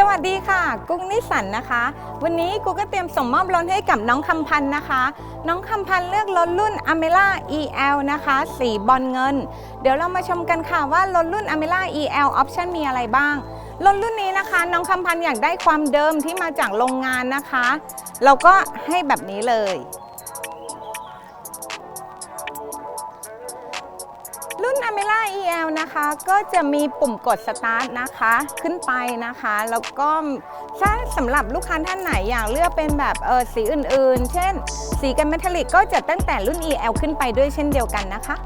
สวัสดีค่ะ กุ้งนิสันนะคะ วันนี้กูก็เตรียมส่งมอบรถให้กับน้องคำพันธ์นะคะ น้องคำพันธ์เลือกรถรุ่น a m e l a EL นะคะ สีบอลเงิน เดี๋ยวเรามาชมกันค่ะว่ารถรุ่น a m e l a EL Option มีอะไรบ้างรถรุ่นนี้นะคะ น้องคำพันธ์อยากได้ความเดิมที่มาจากโรงงานนะคะ เราก็ให้แบบนี้เลย น a m e l a EL นะคะ ก็จะมีปุ่มกดสตาร์ทนะคะ ขึ้นไปนะคะ แล้วก็ถ้าสำหรับลูกค้าท่านไหนอยากเลือกเป็นแบบเออสีอื่นๆ เช่น สีกันเมทัลลิกก็จะตั้งแต่รุ่น EL ขึ้นไปด้วยเช่นเดียวกันนะคะ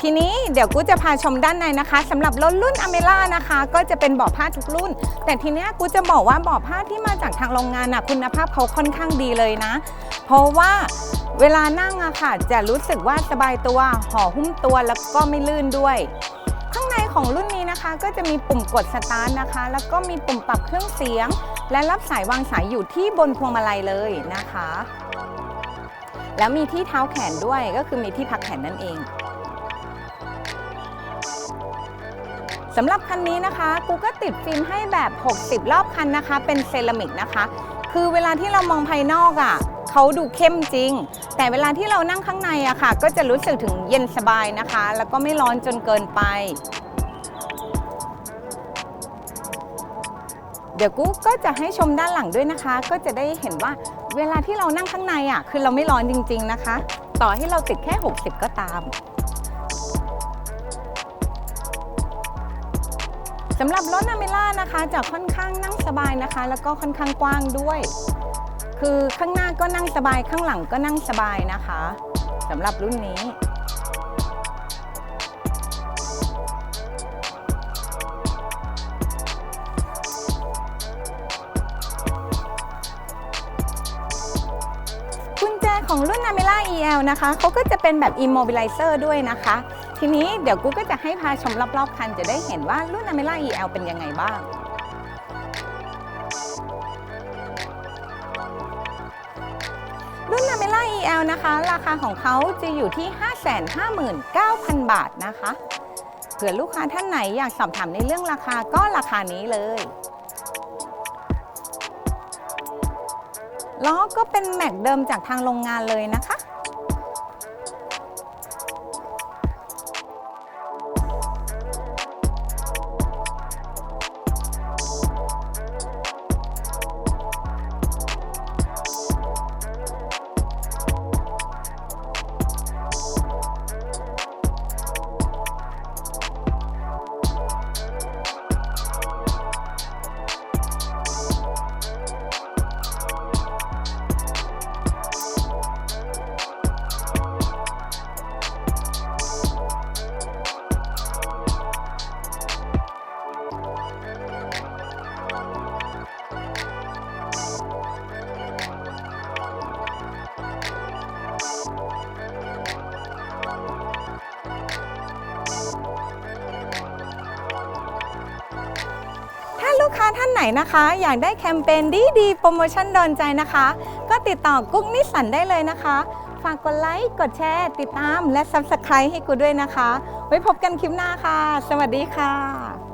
ทีนี้เดี๋ยวกูจะพาชมด้านในนะคะสำหรับรถรุ่นอเมล่านะคะ ก็จะเป็นเบาะผ้าทุกรุ่น แต่ทีเนี้ยกูจะบอกว่าเบาะผ้าที่มาจากทางโรงงานน่ะคุณภาพเขาค่อนข้างดีเลยนะ เพราะว่า เวลานั่งอะค่ะ จะรู้สึกว่าสบายตัวห่อหุ้มตัวแล้วก็ไม่ลื่นด้วย ข้างในของรุ่นนี้นะคะ ก็จะมีปุ่มกดสตาร์ทนะคะ แล้วก็มีปุ่มปรับเครื่องเสียง และรับสายวางสายอยู่ที่บนพวงมาลัยเลยนะคะ แล้วมีที่เท้าแขนด้วยก็คือมีที่พักแขนนั่นเองสำหรับคันนี้นะคะกูก็ติดฟิล์มให้แบบ 60 รอบคันนะคะ เป็นเซรามิกนะคะ คือเวลาที่เรามองภายนอกอะ่ะ เขาดูเข้มจริง แต่เวลาที่เรานั่งข้างในอะค่ะ ก็จะรู้สึกถึงเย็นสบายนะคะ แล้วก็ไม่ร้อนจนเกินไป เดี๋ยวกูก็จะให้ชมด้านหลังด้วยนะคะ ก็จะได้เห็นว่าเวลาที่เรานั่งข้างในอะ่ะคือเราไม่ร้อนจริง ๆนะคะ ต่อให้เราติดแค่ 60 ก็ตามสำหรับรถนาเมล่านะคะจะค่อนข้างนั่งสบายนะคะ แล้วก็ค่อนข้างกว้างด้วย คือข้างหน้าก็นั่งสบายข้างหลังก็นั่งสบายนะคะสำหรับรุ่นนี้กุญแจของรุ่น a m e l a EL นะคะเขาก็จะเป็นแบบ Immobilizer ด้วยนะคะ ทีนี้เดี๋ยวกูก็จะให้พาชมรอบๆคันจะได้เห็นว่ารุ่น a m e l a EL เป็นยังไงบ้าง น a m e l a EL นะคะ ราคาของเขาจะอยู่ที่ 559,000 บาทนะคะ เผื่อลูกค้าท่านไหนอยากสอบถามในเรื่องราคาก็ราคานี้เลยล้อก็เป็นแม็กเดิมจากทางโรงงานเลยนะคะ กค้าท่านไหนนะคะ อยากได้แคมเปญดีดีๆโปรโมชั่นโดนใจนะคะ ก็ติดต่อกุ๊กนิสสันได้เลยนะคะ ฝากกดไลค์ กดแชร์ ติดตามและ Subscribe ให้กูด้วยนะคะ ไว้พบกันคลิปหน้าค่ะ สวัสดีค่ะ